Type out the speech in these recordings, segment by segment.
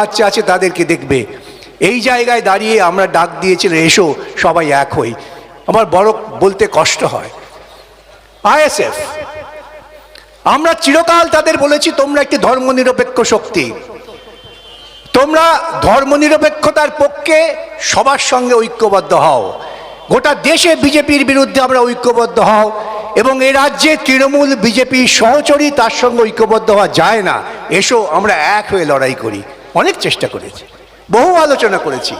বাচ্চা আছে তাদেরকে দেখবে। এই জায়গায় দাঁড়িয়ে আমরা ডাক দিয়েছিলাম এসো, সবাই এক হই। আমার বড় বলতে কষ্ট হয়। আইএসএফ, আমরা চিরকাল তাদের বলেছি, তোমরা একটি ধর্মনিরপেক্ষ শক্তি। তোমরা ধর্মনিরপেক্ষতার পক্ষে সবার সঙ্গে ঐক্যবদ্ধ হও। গোটা দেশে বিজেপির বিরুদ্ধে আমরা ঐক্যবদ্ধ হও এবং এ রাজ্যে তৃণমূল বিজেপির সহচরী তার সঙ্গে ঐক্যবদ্ধ হওয়া যায় না। এসো, আমরা এক হয়ে লড়াই করি। অনেক চেষ্টা করেছি, বহু আলোচনা করেছি।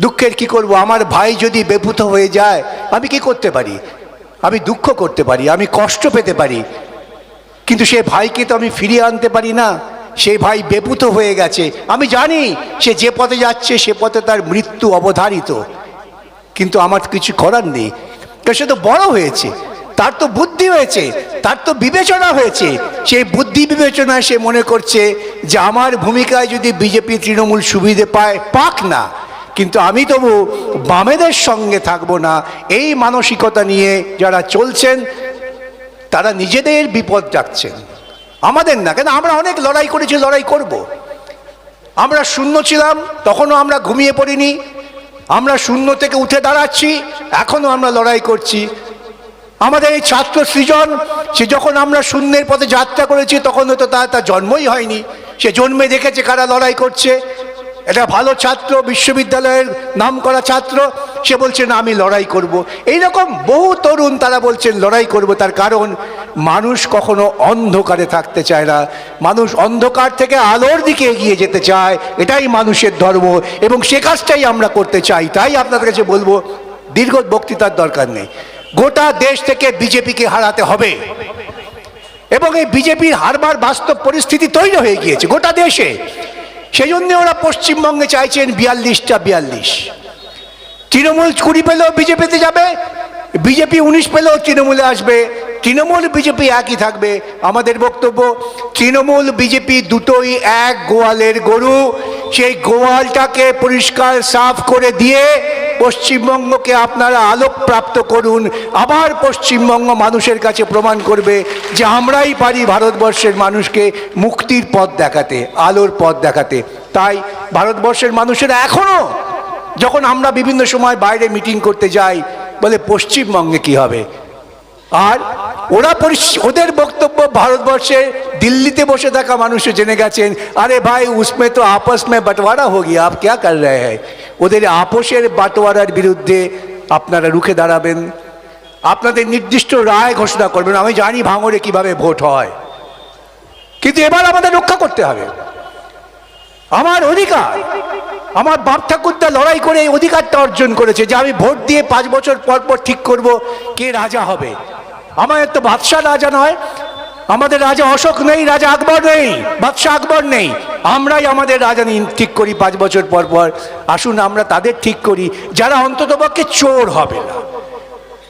দুঃখের কি করব? আমার ভাই যদি বেপুত হয়ে যায়, আমি কি করতে পারি? আমি দুঃখ করতে পারি, আমি কষ্ট পেতে পারি। কিন্তু সে ভাইকে তো আমি ফিরিয়ে আনতে পারি না। সেই ভাই বেপুত হয়ে গেছে। আমি জানি সে যে পথে যাচ্ছে, সে পথে তার মৃত্যু অবধারিত। কিন্তু আমার কিছু করার নেই। সে তো বড় হয়েছে। তার তো হয়েছে, তার তো বিবেচনা হয়েছে। সেই বুদ্ধি বিবেচনায় সে মনে করছে যে আমার ভূমিকায় যদি বিজেপি তৃণমূল সুবিধে পায়, পাক না। কিন্তু আমি তবু বামেদের সঙ্গে থাকব না। এই মানসিকতা নিয়ে যারা চলছেন, তারা নিজেদের বিপদ ডাকছেন। আমাদের না, কেন আমরা অনেক লড়াই করেছি, লড়াই করব। আমরা শূন্য ছিলাম, তখনও আমরা ঘুমিয়ে পড়িনি। আমরা শূন্য থেকে উঠে দাঁড়াচ্ছি, এখনও আমরা লড়াই করছি। আমাদের এই ছাত্র সৃজন, সে যখন আমরা শূন্যের পথে যাত্রা করেছি, তখন হয়তো তার তার জন্মই হয়নি। সে জন্মে দেখেছে কারা লড়াই করছে। এটা ভালো ছাত্র, বিশ্ববিদ্যালয়ের নাম করা ছাত্র, সে বলছে, না, আমি লড়াই করব। এইরকম বহু তরুণ তারা বলছেন, লড়াই করব। তার কারণ, মানুষ কখনো অন্ধকারে থাকতে চায় না। মানুষ অন্ধকার থেকে আলোর দিকে এগিয়ে যেতে চায়। এটাই মানুষের ধর্ম এবং সে কাজটাই আমরা করতে চাই। তাই আপনাদের কাছে বলব, দীর্ঘ বক্তৃতার দরকার নেই। গোটা দেশ থেকে বিজেপিকে হারাতে হবে। এবং এই বিজেপির হারবার বাস্তব পরিস্থিতি তৈরি হয়ে গিয়েছে গোটা দেশে। সেই জন্য ওরা পশ্চিমবঙ্গে চাইছেন বিয়াল্লিশটা বিয়াল্লিশ। তৃণমূল কুড়ি পেলেও বিজেপিতে যাবে, বিজেপি উনিশ পেলেও তৃণমূলে আসবে, তৃণমূল বিজেপি একই থাকবে। আমাদের বক্তব্য, তৃণমূল বিজেপি দুটোই এক গোয়ালের গরু, সেই গোয়ালটাকে পরিষ্কার সাফ করে দিয়ে পশ্চিমবঙ্গকে আপনারা আলোক প্রাপ্ত করুন। আবার পশ্চিমবঙ্গ মানুষের কাছে প্রমাণ করবে যে আমরাই পারি ভারতবর্ষের মানুষকে মুক্তির পথ দেখাতে, আলোর পথ দেখাতে। তাই ভারতবর্ষের মানুষেরা এখনও যখন আমরা বিভিন্ন সময় বাইরে মিটিং করতে যাই, বলে পশ্চিমবঙ্গে কি হবে? আর ওরা ওদের বক্তব্য ভারতবর্ষে দিল্লিতে বসে থাকা মানুষও জেনে গেছেন, আরে ভাই উসমে তো আপস মে বাটোয়ারা হো আপ ক্যা কর রহে হ্যায়? ওদের আপোষের বাটোয়ারার বিরুদ্ধে আপনারা রুখে দাঁড়াবেন। আপনাদের নির্দিষ্ট রায় ঘোষণা করবেন। আমি জানি ভাঙড়ে কীভাবে ভোট হয়। কিন্তু এবার আমাদের রক্ষা করতে হবে। আমার অধিকার, আমার বাপ ঠাকুরদা লড়াই করে এই অধিকারটা অর্জন করেছে যে আমি ভোট দিয়ে পাঁচ বছর পর পর ঠিক করব কে রাজা হবে। আমার তো বাদশাহ রাজা নয়, আমাদের রাজা অশোক নেই, রাজা আকবর নেই, বাদশাহ আকবর নেই। আমরাই আমাদের রাজা নি- ঠিক করি পাঁচ বছর পর পর। আসুন আমরা তাদের ঠিক করি। যারা অন্ততপক্ষে চোর হবে না,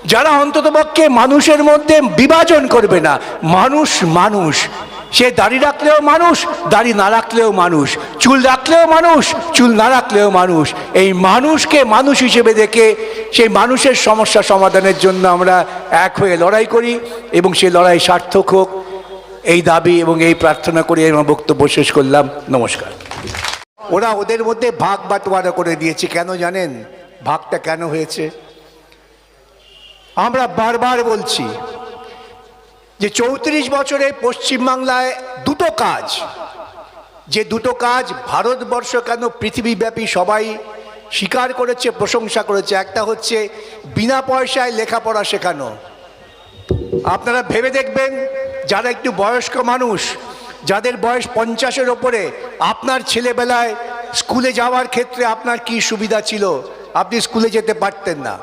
যারা অন্ততপক্ষে মানুষের মধ্যে বিভাজন করবে না, মানুষ মানুষ। সে দাড়ি রাখলেও মানুষ, দাড়ি না রাখলেও মানুষ। চুল রাখলেও মানুষ, চুল না রাখলেও মানুষ। এই মানুষকে মানুষ হিসেবে দেখে সেই মানুষের সমস্যা সমাধানের জন্য আমরা এক হয়ে লড়াই করি এবং সেই লড়াই সার্থক হোক। এই দাবি এবং এই প্রার্থনা করে আমার বক্তব্য শেষ করলাম। নমস্কার। ওরা ওদের মধ্যে ভাগ বাটোয়ারা করে দিয়েছে, কেন জানেন? ভাগটা কেন হয়েছে? আমরা বারবার বলছি যে চৌত্রিশ বছরে পশ্চিমবাংলায় দুটো কাজ। যে দুটো কাজ ভারতবর্ষ কেন পৃথিবীব্যাপী সবাই স্বীকার করেছে, প্রশংসা করেছে, একটা হচ্ছে বিনা পয়সায় লেখাপড়া শেখানো। আপনারা ভেবে দেখবেন যারা একটু বয়স্ক মানুষ, যাদের বয়স পঞ্চাশের ওপরে, আপনার ছেলেবেলায় স্কুলে যাওয়ার ক্ষেত্রে আপনার কি সুবিধা ছিল? আপনি স্কুলে যেতে পারতেন না।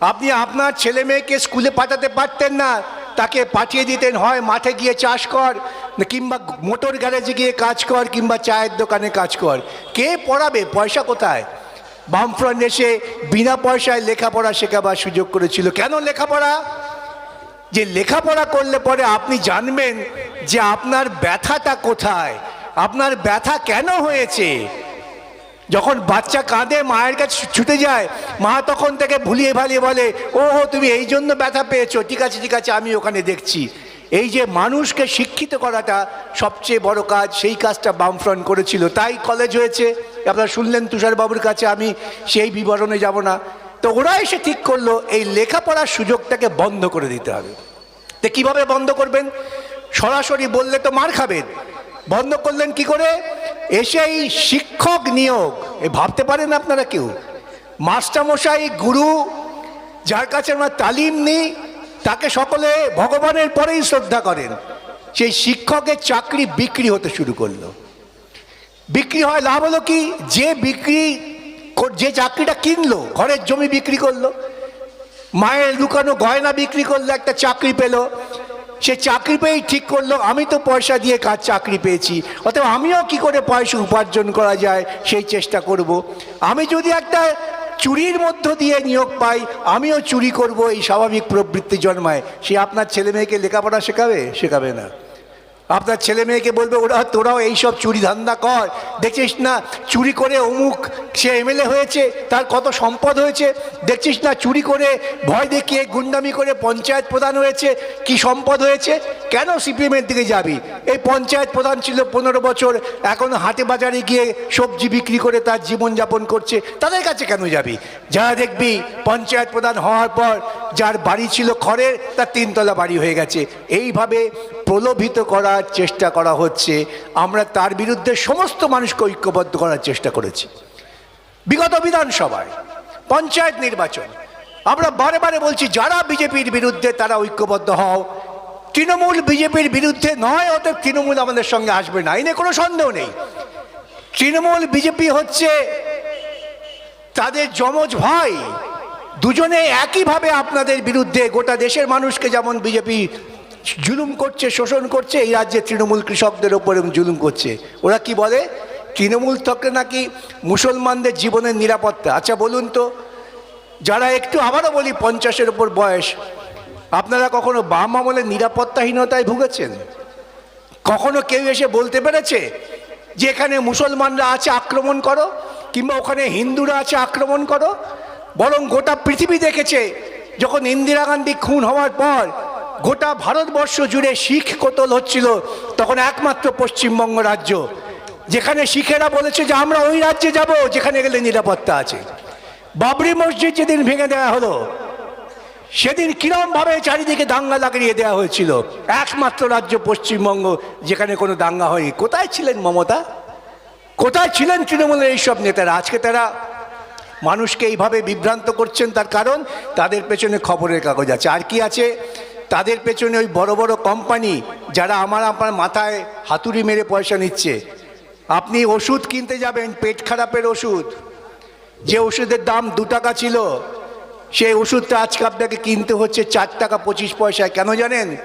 আপনি আপনার ছেলে মেয়েকে স্কুলে পাঠাতে পারতেন না, তাকে পাঠিয়ে দিতেন, হয়, মাঠে গিয়ে চাষ কর, কিংবা মোটর গ্যারেজে গিয়ে কাজ কর, কিংবা চায়ের দোকানে কাজ কর। কে পড়াবে? পয়সা কোথায়? বামফ্রন্ট এসে বিনা পয়সায় লেখাপড়া শেখাবার সুযোগ করেছিল। কেন লেখাপড়া? যে লেখাপড়া করলে পরে আপনি জানবেন যে আপনার ব্যথাটা কোথায়, আপনার ব্যথা কেন হয়েছে। যখন বাচ্চা কাঁদে, মায়ের কাছে ছুটে যায়, মা তখন থেকে ভুলিয়ে ভালিয়ে বলে ও তুমি এই জন্য ব্যথা পেয়েছ। ঠিক আছে ঠিক আছে, আমি ওখানে দেখছি। এই যে মানুষকে শিক্ষিত করাটা সবচেয়ে বড় কাজ, সেই কাজটা বামফ্রন্ট করেছিল। তাই কলেজ হয়েছে। আপনারা শুনলেন তুষারবাবুর কাছে, আমি সেই বিবরণে যাব না। তো ওরা এসে ঠিক করল, এই লেখাপড়ার সুযোগটাকে বন্ধ করে দিতে হবে। তো কীভাবে বন্ধ করবেন? সরাসরি বললে তো মার খাবেন। বন্ধ করলেন কি করে? এসে এই শিক্ষক নিয়োগ, এ ভাবতে পারেন আপনারা কেউ? মাস্টারমশাই, গুরু, যার কাছে আমরা তালিম নিই, তাকে সকলে ভগবানের পরেই শ্রদ্ধা করেন। সেই শিক্ষকের চাকরি বিক্রি হতে শুরু করল। বিক্রি হয় লাভ হলো কি? যে বিক্রি কর- যে চাকরিটা কিনলো, ঘরের জমি বিক্রি করল, মায়ের লুকানো গয়না বিক্রি করল, একটা চাকরি পেল। সে চাকরি পেয়েই ঠিক করল, আমি তো পয়সা দিয়ে কাজ চাকরি পেয়েছি, অতএব আমিও কি করে পয়সা উপার্জন করা যায়, সেই চেষ্টা করব। আমি যদি একটা চুরির মধ্য দিয়ে নিয়োগ পাই, আমিও চুরি করব এই স্বাভাবিক প্রবৃত্তি জন্মায়। সে আপনার ছেলে মেয়েকে লেখাপড়া শেখাবে? শেখাবে না। আপনার ছেলে মেয়েকে বলবে, ওরা, তোরাও এইসব চুরি ধান্দা কর। দেখছিস না, চুরি করে অমুক সে এমএলএ হয়েছে, তার কত সম্পদ হয়েছে। দেখছিস না, চুরি করে ভয় দেখিয়ে গুন্ডামি করে পঞ্চায়েত প্রধান হয়েছে, কি সম্পদ হয়েছে? কেন সিপিএমের দিকে যাবি? এই পঞ্চায়েত প্রধান ছিল পনেরো বছর, এখন হাটে বাজারে গিয়ে সবজি বিক্রি করে তার জীবনযাপন করছে। তাদের কাছে কেন যাবি? যারা দেখবি পঞ্চায়েত প্রধান হওয়ার পর যার বাড়ি ছিল খড়ের তার তিনতলা বাড়ি হয়ে গেছে। এইভাবে প্রলোভিত করার চেষ্টা করা হচ্ছে। আমরা তার বিরুদ্ধে সমস্ত মানুষকে ঐক্যবদ্ধ করার চেষ্টা করেছি। বিগত বিধানসভায় পঞ্চায়েত নির্বাচন, আমরা বারে বারে বলছি, যারা বিজেপির বিরুদ্ধে তারা ঐক্যবদ্ধ হও। তৃণমূল বিজেপির বিরুদ্ধে নয়, অতএব তৃণমূল আমাদের সঙ্গে আসবে না। এনে কোনো সন্দেহ নেই। তৃণমূল বিজেপি হচ্ছে তাদের যমজ ভাই। দুজনে একইভাবে আপনাদের বিরুদ্ধে গোটা দেশের মানুষকে যেমন বিজেপি জুলুম করছে, শোষণ করছে, এই রাজ্যে তৃণমূল কৃষকদের ওপরে জুলুম করছে। ওরা কি বলে? তৃণমূল তকে নাকি মুসলমানদের জীবনের নিরাপত্তা। আচ্ছা বলুন তো, যারা একটু আবারও বলি, পঞ্চাশের ওপর বয়স, আপনারা কখনো বাম আমলে নিরাপত্তাহীনতায় ভুগেছেন? কখনো কেউ এসে বলতে পেরেছে যে এখানে মুসলমানরা আছে, আক্রমণ করো? কিংবা ওখানে হিন্দুরা আছে, আক্রমণ করো? বরং গোটা পৃথিবী দেখেছে, যখন ইন্দিরা গান্ধী খুন হওয়ার পর গোটা ভারতবর্ষ জুড়ে শিখ কোতল হচ্ছিল, তখন একমাত্র পশ্চিমবঙ্গ রাজ্য, যেখানে শিখেরা বলেছে যে আমরা ওই রাজ্যে যাব যেখানে গেলে নিরাপত্তা আছে। বাবরি মসজিদ যেদিন ভেঙে দেওয়া হলো, সেদিন কিরমভাবে চারিদিকে দাঙ্গা লাগিয়ে দেওয়া হয়েছিল, একমাত্র রাজ্য পশ্চিমবঙ্গ যেখানে কোনো দাঙ্গা হয়নি। কোথায় ছিলেন মমতা? কোথায় ছিলেন তৃণমূলের এইসব নেতারা? আজকে তারা মানুষকে এইভাবে বিভ্রান্ত করছেন তার কারণ তাদের পেছনে খবরের কাগজ আছে। আর কি আছে? তাদের পেছনে ওই বড় বড় কোম্পানি যারা আমার আপনার মাথায় হাতুড়ি মেরে পয়সা নিচ্ছে। আপনি ওষুধ কিনতে যাবেন, পেট খারাপের ওষুধ। যে ওষুধের দাম দু টাকা ছিল, সেই ওষুধটা আজকে আপনাকে কিনতে হচ্ছে চার টাকা পঁচিশ পয়সায়। কেন জানেন?